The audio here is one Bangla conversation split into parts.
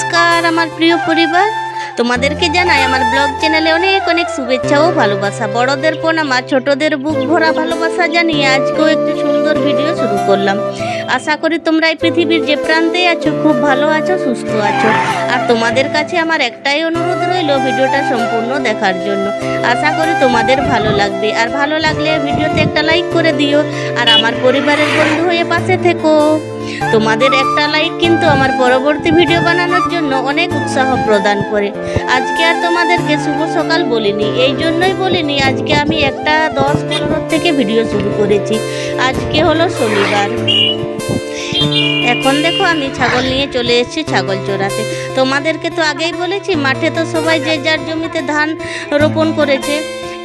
নমস্কার, আমার প্রিয় পরিবার। তোমাদেরকে জানাই আমার ব্লগ চ্যানেলে অনেক অনেক শুভেচ্ছা ও ভালোবাসা। বড়দের প্রণাম আর ছোটদের বুক ভরা ভালোবাসা জানিয়ে আজকেও একটি সুন্দর ভিডিও শুরু করলাম। আশা করি তোমরা এই পৃথিবীর যে প্রান্তেই আছো, খুব ভালো আছো, সুস্থ আছো। আর তোমাদের কাছে আমার একটাই অনুরোধ রইল ভিডিওটা সম্পূর্ণ দেখার জন্য। আশা করি তোমাদের ভালো লাগবে। আর ভালো লাগলে ভিডিওতে একটা লাইক করে দিও। আর আমার পরিবারের বন্ধু হয়ে পাশে থেকো। তোমাদের একটা লাইক কিন্তু আমার পরবর্তী ভিডিও বানানোর জন্য অনেক উৎসাহ প্রদান করে। আজকে আর তোমাদেরকে শুভ সকাল বলিনি। এই জন্যই বলিনি, আজকে আমি একটা দশ পনেরো থেকে ভিডিও শুরু করেছি। আজকে হলো শনিবার। এখন দেখো আমি ছাগল নিয়ে চলে এসেছি ছাগল চড়াতে তোমাদেরকে তো আগেই বলেছি, মাঠে তো সবাই যে যার জমিতে ধান রোপণ করেছে,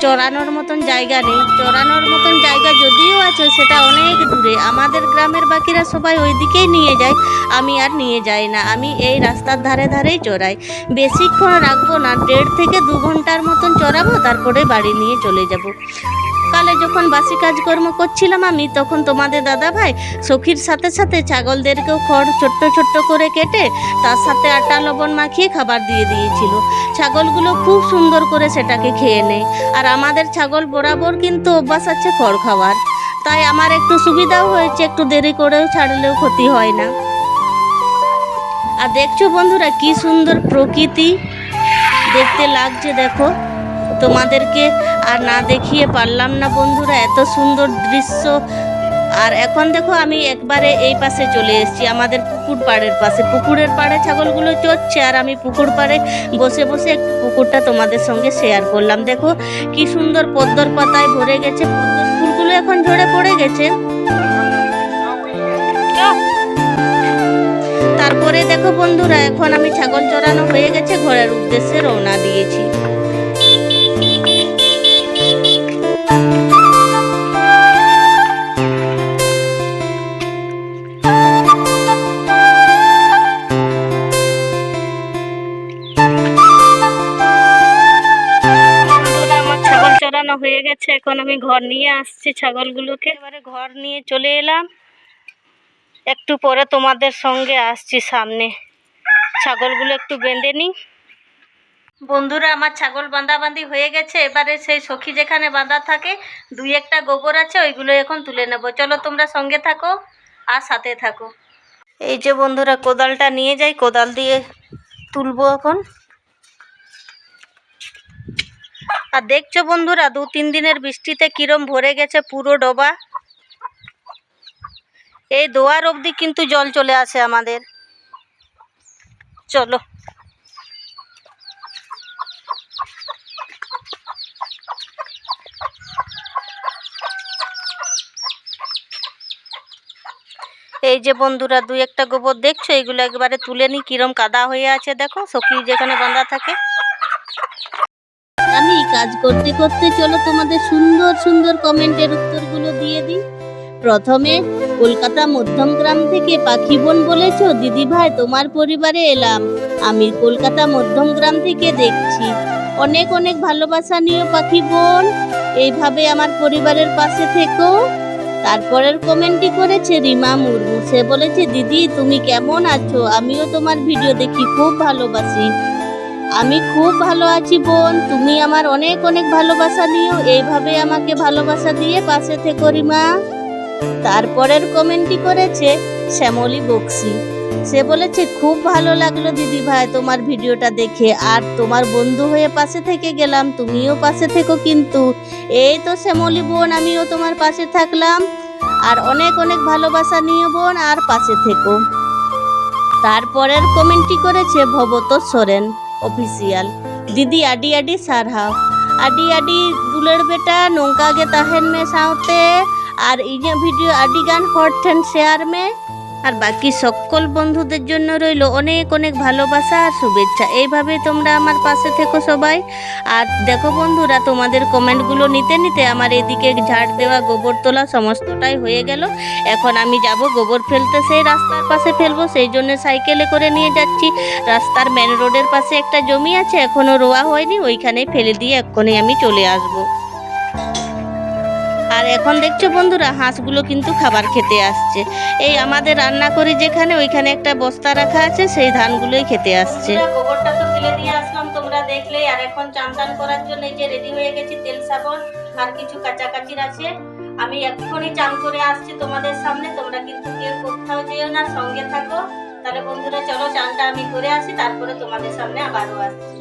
চড়ানোর মতন জায়গা নেই। চড়ানোর মতন জায়গা যদিও আছে, সেটা অনেক দূরে। আমাদের গ্রামের বাকিরা সবাই ওই দিকেই নিয়ে যায়, আমি আর নিয়ে যাই না। আমি এই রাস্তার ধারে ধারেই চড়াই। বেশিক্ষণ রাখব না, দেড় থেকে দু ঘণ্টার মতন চড়াবো, তারপরে বাড়ি নিয়ে চলে যাব। কালে যখন বাসি কাজকর্ম করছিলাম আমি, তখন তোমাদের দাদা ভাই সখীর সাথে সাথে ছাগলদেরকেও খড় ছোট্ট ছোট্ট করে কেটে তার সাথে আটা, লবণ মাখিয়ে খাবার দিয়ে দিয়েছিল। ছাগলগুলো খুব সুন্দর করে সেটাকে খেয়ে নেয়। আর আমাদের ছাগল বরাবর কিন্তু অভ্যাস আছে খড় খাওয়ার। তাই আমার একটু সুবিধাও হয়েছে, একটু দেরি করেও ছাড়লেও ক্ষতি হয় না। আর দেখছ বন্ধুরা, কি সুন্দর প্রকৃতি। দেখতে লাগছে, দেখো। তোমাদেরকে আর না দেখিয়ে পারলাম না বন্ধুরা, এত সুন্দর দৃশ্য। আর এখন দেখো আমি একবারে এই পাশে চলে এসেছি, আমাদের পুকুর পাড়ের পাশে। পুকুরের পাড়ে ছাগলগুলো চড়ছে আর আমি পুকুর পাড়ে বসে বসে একটু পুকুরটা তোমাদের সঙ্গে শেয়ার করলাম। দেখো কি সুন্দর পদ্মর পাতায় ভরে গেছে ফুলগুলো এখন ঝরে পড়ে গেছে। তারপরে দেখো বন্ধুরা, এখন আমি ছাগল চড়ানো হয়ে গেছে ঘরের উদ্দেশ্যে রওনা দিয়েছি। চড়ানো হয়ে গেছে। এখন আমি ঘর নিয়ে আসছি ছাগলগুলোকে। এবারে ঘর নিয়ে চলে এলাম। একটু পরে তোমাদের সঙ্গে আসছি সামনে। ছাগলগুলো একটু বেঁধে নিই। বন্ধুরা, আমার ছাগল বাঁধাবাঁধি হয়ে গেছে। এবারে সেই সখী যেখানে বাঁধা থাকে, দুই একটা গোবর আছে, ওইগুলো এখন তুলে নেব। চলো তোমরা সঙ্গে থাকো আর সাথে থাকো। এই যে বন্ধুরা, কোদালটা নিয়ে যাই, কোদাল দিয়ে তুলবো এখন। আর দেখছ বন্ধুরা, দু তিন দিনের বৃষ্টিতে কিরম ভরে গেছে পুরো ডোবা। এই দোয়ার অবধি কিন্তু জল চলে আসে আমাদের। চলো। এই যে বন্ধুরা, দুই একটা গোবর দেখছ? এগুলো একবারে তুলে নি, কিরম কাদা হয়ে আছে দেখো, সখী যেখানে বাঁধা থাকে। আমি কাজ করতে করতে চলো তোমাদের সুন্দর সুন্দর কমেন্টের উত্তরগুলো দিয়ে দিই। প্রথমে, কলকাতা মধ্যমগ্রাম থেকে পাখি বোন বলেছ? দিদি ভাই, তোমার পরিবারে এলাম। আমি কলকাতা মধ্যমগ্রাম থেকে দেখছি। অনেক অনেক ভালোবাসা নিও পাখি বোন। এইভাবে আমার পরিবারের পাশে থেকো। তারপরের কমেন্টটি করেছে রিমা মুর্মু। সে বলেছে, দিদি, তুমি কেমন আছো? আমিও তোমার ভিডিও দেখি, খুব ভালোবাসি। আমি খুব ভালো আছি বোন। তুমি আমার অনেক অনেক ভালোবাসা নিও। এইভাবে আমাকে ভালোবাসা দিয়ে পাশে থেকো রিমা। তারপরের কমেন্টটি করেছে শ্যামলী বক্সি। সে বলেছে, খুব ভালো লাগল দিদি ভাই তোমার ভিডিওটা দেখে। আর তোমার বন্ধু হয়ে পাশে থেকে গেলাম। তুমিও পাশে থেকো কিন্তু। এই তো শ্যামলী বোন, আমিও তোমার পাশে থাকলাম। আর অনেক অনেক ভালোবাসা নিয়ে বোন আর পাশে থেকো। তারপরের কমেন্টটি করেছে ভবত সরেন অফিসিয়াল দিদি আডি আডি সারহাও আডি আডি দুলের বেটা, নৌকা গে তাহেন মে সাঁতে আর ᱤᱧᱟᱹᱜ ভিডিও আডি গান ᱦᱚᱲ ᱴᱷᱮᱱ শেয়ার মে আর বাকি সকল বন্ধুদের জন্য রইল অনেক অনেক ভালোবাসা আর শুভেচ্ছা। এইভাবে তোমরা আমার পাশে থেকো সবাই। আর দেখো বন্ধুরা, তোমাদের কমেন্টগুলো নিতে নিতে আমার এদিকে ঝাড় দেওয়া গোবর তোলা সমস্তটাই হয়ে গেল। এখন আমি যাব গোবর ফেলতে, সেই রাস্তার পাশে ফেলব। সেই জন্য সাইকেলে করে নিয়ে যাচ্ছি। রাস্তার মেন রোডের পাশে একটা জমি আছে এখনও রোয়া হয়নি ওইখানে ফেলে দিয়ে এক্ষুনি আমি চলে আসব। আর এখন দেখছ বন্ধুরা, হাঁসগুলো কিন্তু খাবার খেতে আসছে। এই আমাদের রান্না করি যেখানে, ওইখানে একটা বস্তা রাখা আছে, সেই ধানগুলোই খেতে আসছে। গোবরটা তো ফেলে দিয়ে আসলাম, তোমরা দেখলে। আর এখন চান টান করার জন্য যে রেডি হয়ে গেছি তেল সাবন আর কিছু কাচাকাচির আছে। আমি এক্ষুনি চান করে আসছি তোমাদের সামনে, তোমরা কিন্তু কেউ কোথাও যেও না, সঙ্গে থাকো। তাহলে বন্ধুরা, চলো চানটা আমি করে আসি, তারপরে তোমাদের সামনে আবারও আসছি।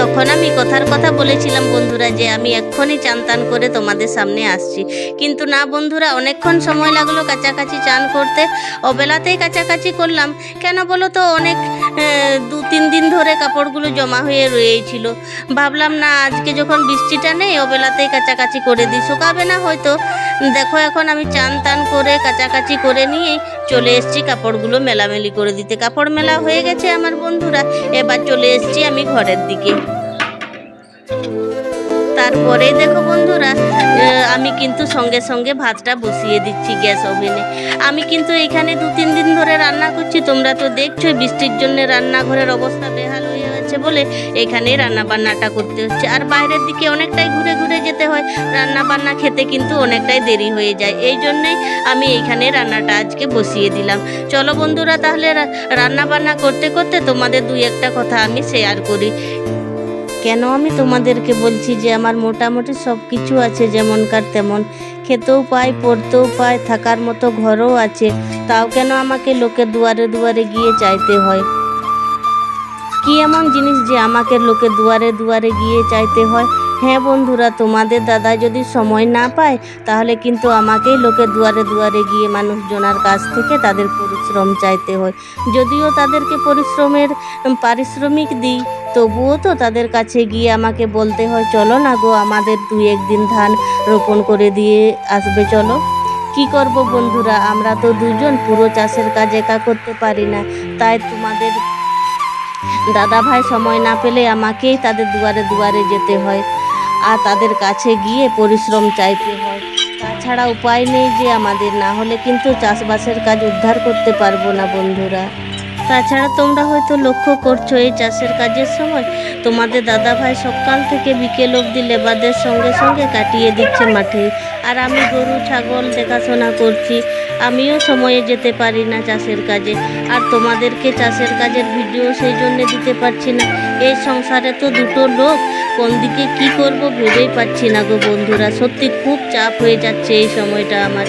তখন আমি কথার কথা বলেছিলাম, বন্ধুরা, যে আমি এক্ষুনি চান টান করে তোমাদের সামনে আসছি। কিন্তু না, বন্ধুরা, অনেকক্ষণ সময় লাগল কাছাকাছি চান করতে। অবেলাতেই কাছাকাছি করলাম। কেন বলো তো, অনেক দু, তিন দিন ধরে কাপড়গুলো জমা হয়ে রয়েছিল। ভাবলাম, না, আজকে যখন বৃষ্টিটা নেই, অবেলাতেই কাছাকাছি করে দিই। শুকাবে না হয়তো। দেখো, এখন আমি চান টান করে কাছাকাছি করে নিয়ে চলে এসছি, কাপড়গুলো মেলামেলি করে দিতে। কাপড় মেলা হয়ে গেছে আমার বন্ধুরা। এবার চলে এসছি আমি ঘরের দিকে। তারপরে দেখো বন্ধুরা আমি কিন্তু সঙ্গে সঙ্গে ভাতটা বসিয়ে দিচ্ছি গ্যাস ওভেনে। আমি কিন্তু এখানে দু তিন দিন ধরে রান্না করছি, তোমরা তো দেখছ বৃষ্টির জন্য রান্নাঘরের অবস্থা বেহাল বলে এখানে রান্না বান্নাটা করতে হচ্ছে। আর বাইরের দিকে অনেকটাই ঘুরে ঘুরে যেতে হয়। রান্না বান্না খেতে কিন্তু অনেকটাই দেরি হয়ে যায়। এই জন্যই আমি এইখানে রান্নাটা আজকে বসিয়ে দিলাম। চলো বন্ধুরা, তাহলে রা- রান্না বান্না করতে করতে তোমাদের দুই একটা কথা আমি শেয়ার করি। কেন আমি তোমাদেরকে বলছি যে আমার মোটামুটি সব কিছু আছে যেমনকার তেমন। খেতেও পাই, পড়তেও পাই, থাকার মতো ঘরও আছে। তাও কেন আমাকে লোকের দুয়ারে দুয়ারে গিয়ে চাইতে হয়? কি এমন জিনিস যে আমাকে লোকে দুয়ারে দুয়ারে গিয়ে চাইতে হয়? হ্যাঁ বন্ধুরা, তোমাদের দাদা যদি সময় না পায়, তাহলে কিন্তু আমাকেই লোকের দুয়ারে দুয়ারে গিয়ে মানুষজনার কাছ থেকে তাদের পরিশ্রম চাইতে হয়। যদিও তাদেরকে পরিশ্রমের পারিশ্রমিক দিই, তবুও তো তাদের কাছে গিয়ে আমাকে বলতে হয়, চলো না গো, আমাদের দুই একদিন ধান রোপণ করে দিয়ে আসবে, চলো। কি করব বন্ধুরা, আমরা তো দুজন পুরো চাষের কাজ একা করতে পারি না। তাই তোমাদের দাদা ভাই সময় না পেলে আমাকেই তাদের দুয়ারে দুয়ারে যেতে হয় আর তাদের কাছে গিয়ে পরিশ্রম চাইতে হয়। তাছাড়া উপায় নেই যে আমাদের, না হলে কিন্তু চাষবাসের কাজ উদ্ধার করতে পারব না বন্ধুরা। তাছাড়া তোমরা হয়তো লক্ষ্য করছ এই চাষের কাজের সময় তোমাদের দাদা ভাই সকাল থেকে বিকেল অবধি লেবারদের সঙ্গে সঙ্গে কাটিয়ে দিচ্ছে মাঠে। আর আমি গরু, ছাগল দেখাশোনা করছি, আমিও সময়ে যেতে পারি না চাষের কাজে। আর তোমাদেরকে চাষের কাজের ভিডিও সেই জন্যে দিতে পারছি না। এই সংসারে তো দুটো লোক, কোন দিকে কি করব ভেবেই পাচ্ছি না গো বন্ধুরা। সত্যি খুব চাপ হয়ে যাচ্ছে এই সময়টা আমার।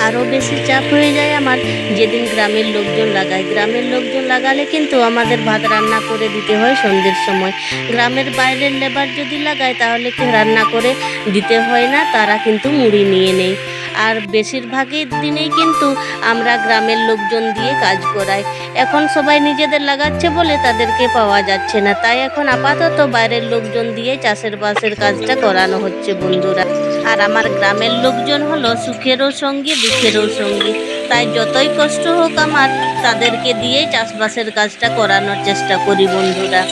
আরও বেশি চাপ হয়ে যায় আমার। যেদিন গ্রামের লোকজন লাগায়, গ্রামের লোকজন লাগালে কিন্তু আমাদের ভাত রান্না করে দিতে হয় সন্ধ্যের সময়। গ্রামের বাইরের লেবার যদি লাগায়, তাহলে কি রান্না করে দিতে হয় না? তারা কিন্তু মুড়ি নিয়ে নেয় আর বেশিরভাগই দিনেই কিন্তু আমরা গ্রামের লোকজন দিয়ে কাজ করাই। এখন সবাই নিজেদের লাগাচ্ছে বলে তাদেরকে পাওয়া যাচ্ছে না। তাই এখন আপাতত বাইরের লোকজন দিয়ে চাষের বাসের কাজটা করানো হচ্ছে বন্ধুরা। আর আমার গ্রামের লোকজন হলো সুখেরও সঙ্গী, দুঃখেরও সঙ্গী। তাই যতই কষ্ট হোক আমার, তাদেরকে দিয়েই চাষবাসের কাজটা করানোর চেষ্টা করি বন্ধুরা।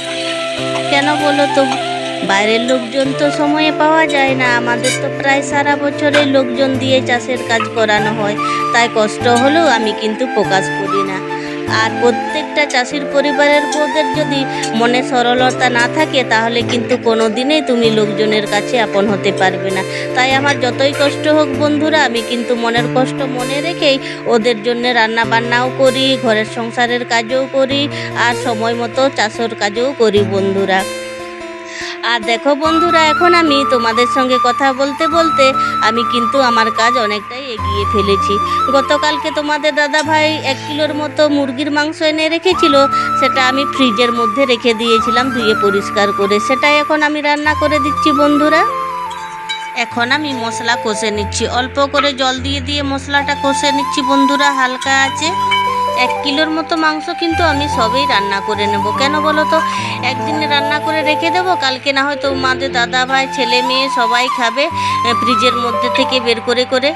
কেন বলো তো? বাইরের লোকজন তো সময়ে পাওয়া যায় না। আমাদের তো প্রায় সারা বছরেই লোকজন দিয়ে চাষের কাজ করানো হয়। তাই কষ্ট হলেও আমি কিন্তু প্রকাশ করি না। আর প্রত্যেকটা চাষির পরিবারের বউদের যদি মনে সরলতা না থাকে, তাহলে কিন্তু কোনো দিনেই তুমি লোকজনের কাছে আপন হতে পারবে না। তাই আমার যতই কষ্ট হোক বন্ধুরা, আমি কিন্তু মনের কষ্ট মনে রেখেই ওদের জন্য রান্না বান্নাও করি, ঘরের সংসারের কাজও করি, আর সময় মতো চাষের কাজও করি বন্ধুরা। আর দেখো বন্ধুরা, এখন আমি তোমাদের সঙ্গে কথা বলতে বলতে আমি কিন্তু আমার কাজ অনেকটাই এগিয়ে ফেলেছি। গতকালকে তোমাদের দাদা ভাই এক কিলোর মতো মুরগির মাংস এনে রেখেছিল, সেটা আমি ফ্রিজের মধ্যে রেখে দিয়েছিলাম, ধুয়ে পরিষ্কার করে। সেটাই এখন আমি রান্না করে দিচ্ছি বন্ধুরা। এখন আমি মশলা কষে নিচ্ছি। অল্প করে জল দিয়ে দিয়ে মশলাটা কষে নিচ্ছি বন্ধুরা, হালকা আছে। এক কিলোর মতো মাংস কিন্তু আমি সবেই রান্না করে নেব। কেন বলো তো? একদিনে রান্না করে রেখে দেব, কালকে না হয়তো মাদের দাদা ভাই, ছেলে মেয়ে সবাই খাবে ফ্রিজের মধ্যে থেকে বের করে করে।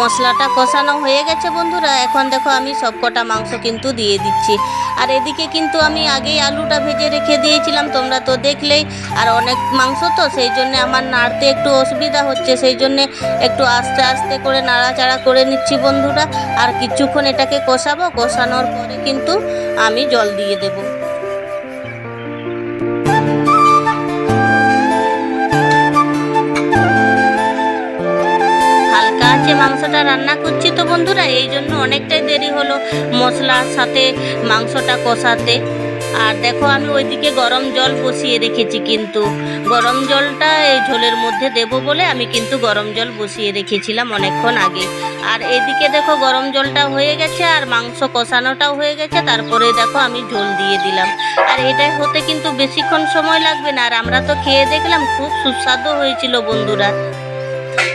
মশলাটা কষানো হয়ে গেছে বন্ধুরা। এখন দেখো আমি সব কটা মাংস কিন্তু দিয়ে দিচ্ছি। আর এদিকে কিন্তু আমি আগেই আলুটা ভেজে রেখে দিয়েছিলাম, তোমরা তো দেখলেই। আর অনেক মাংস তো, সেই জন্য আমার নাড়তে একটু অসুবিধা হচ্ছে। সেই জন্য একটু আস্তে আস্তে করে নাড়াচাড়া করে নিচ্ছি বন্ধুরা। আর কিছুক্ষণ এটাকে কষাবো, কষানোর পরে কিন্তু আমি জল দিয়ে দেবো। মাংসটা রান্না করছি। তো বন্ধুরা, এই জন্য অনেকটাই দেরি হলো মশলার সাথে, মাংসটা কষাতে। আর দেখো, আমি ওইদিকে গরম জল বসিয়ে রেখেছি কিন্তু। গরম জলটা এই ঝোলের মধ্যে দেব বলে আমি কিন্তু গরম জল বসিয়ে রেখেছিলাম অনেকক্ষণ আগে। আর এদিকে দেখো, গরম জলটা হয়ে গেছে আর মাংস কষানোটাও হয়ে গেছে। তারপরে দেখো, আমি ঝোল দিয়ে দিলাম। আর এটা হতে কিন্তু বেশিক্ষণ সময় লাগবে না। আর আমরা তো খেয়ে দেখলাম, খুব সুস্বাদু হয়েছিল বন্ধুরা।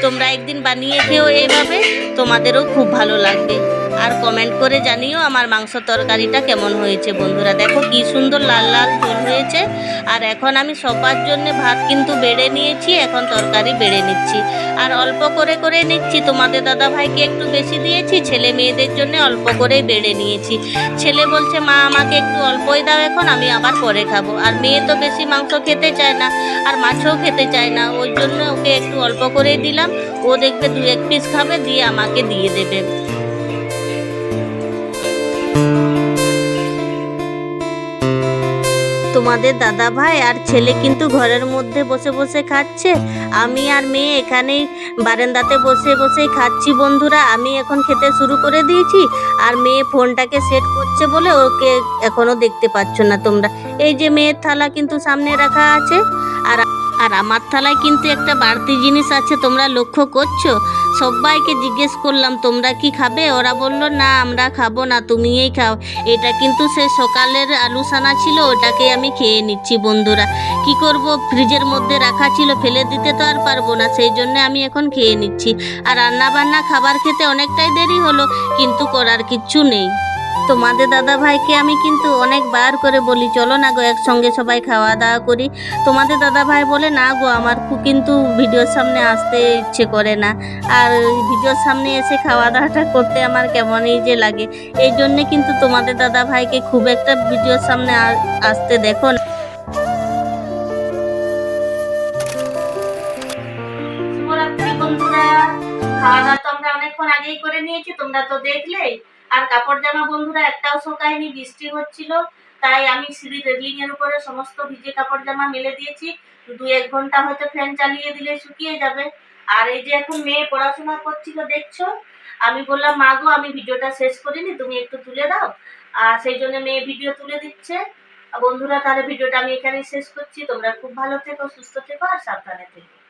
তোমরা একদিন বানিয়ে খেও এইভাবে তোমাদেরও খুব ভালো লাগবে। আর কমেন্ট করে জানিও আমার মাংস তরকারিটা কেমন হয়েছে, বন্ধুরা। দেখো কি সুন্দর লাল লাল ঝোল হয়েছে। আর এখন আমি সবার জন্য ভাত কিন্তু বেড়ে নিয়েছি, এখন তরকারি বেড়ে নিচ্ছি। আর অল্প করে করে নিচ্ছি। তোমাদের দাদা ভাইকে একটু বেশি দিয়েছি, ছেলে মেয়েদের জন্য অল্প করেই বেড়ে নিয়েছি। ছেলে বলছে, মা, আমাকে একটু অল্পই দাও এখন, আমি আবার পরে খাব। আর মেয়ে তো বেশি মাংস খেতে চায় না, আর মাছও খেতে চায় না। ওই জন্য ওকে একটু অল্প করেই দিলাম। ও দেখবে দু এক পিস খাবে, দিয়ে আমাকে দিয়ে দেবে। তোমাদের দাদা ভাই আর ছেলে কিন্তু ঘরের মধ্যে বসে বসে খাচ্ছে। আমি আর মেয়ে এখানেই বারান্দাতে বসে বসেই খাচ্ছি বন্ধুরা। আমি এখন খেতে শুরু করে দিয়েছি আর মেয়ে ফোনটাকে সেট করছে বলে ওকে এখনও দেখতে পাচ্ছ না তোমরা। এই যে মেয়ের থালা কিন্তু সামনে রাখা আছে। আর আর আমার থালায় কিন্তু একটা বাড়তি জিনিস আছে, তোমরা লক্ষ্য করছ। সবাইকে জিজ্ঞেস করলাম, তোমরা কি খাবে? ওরা বলল, না, আমরা খাব না, তুমিই খাও। এটা কিন্তু সে সকালের আলু সানা ছিল ওটাকে আমি খেয়ে নিচ্ছি, বন্ধুরা। কি করব? ফ্রিজের মধ্যে রাখা ছিল, ফেলে দিতে তো আর পারব না, সেই জন্য আমি এখন খেয়ে নিচ্ছি। আর রান্নাবান্না, খাবার খেতে অনেকটাই দেরি হলো, কিন্তু করার কিচ্ছু নেই। তোমাদের দাদা ভাইকে আমি কিন্তু অনেকবার করে বলি, চলো না গো, একসঙ্গে সবাই খাওয়া দাওয়া করি। তোমাদের দাদা ভাই বলে, না গো, আমার কিন্তু ভিডিওর সামনে আসতে ইচ্ছে করে না। আর ভিডিওর সামনে এসে খাওয়া দাওয়াটা করতে আমার কেমনই যে লাগে। এই জন্যে কিন্তু তোমাদের দাদা ভাইকে খুব একটা ভিডিওর সামনে আসতে দেখো না। খাওয়া দাওয়া তো আমরা অনেকক্ষণ আগেই করে নিয়েছি, তোমরা তো দেখলেই। আর কাপড় জামা বন্ধুরা, একটাও শোকায়নি, বৃষ্টি হচ্ছিল, তাই আমি সিঁড়ির রেলিং এর উপরে সমস্ত ভিজে কাপড় জামা মেলে দিয়েছি। দু এক ঘণ্টা হয়তো ফ্যান চালিয়ে দিলে শুকিয়ে যাবে। আর এই যে এখন মেয়ে পড়াশোনা করছিল, দেখছ? আমি বললাম, মা গো, আমি ভিডিওটা শেষ করিনি, তুমি একটু তুলে দাও। আর সেই জন্য মেয়ে ভিডিও তুলে দিচ্ছে। বন্ধুরা, তাহলে ভিডিওটা আমি এখানেই শেষ করছি। তোমরা খুব ভালো থেকো, সুস্থ থেকো, আর সাবধানে থেকো।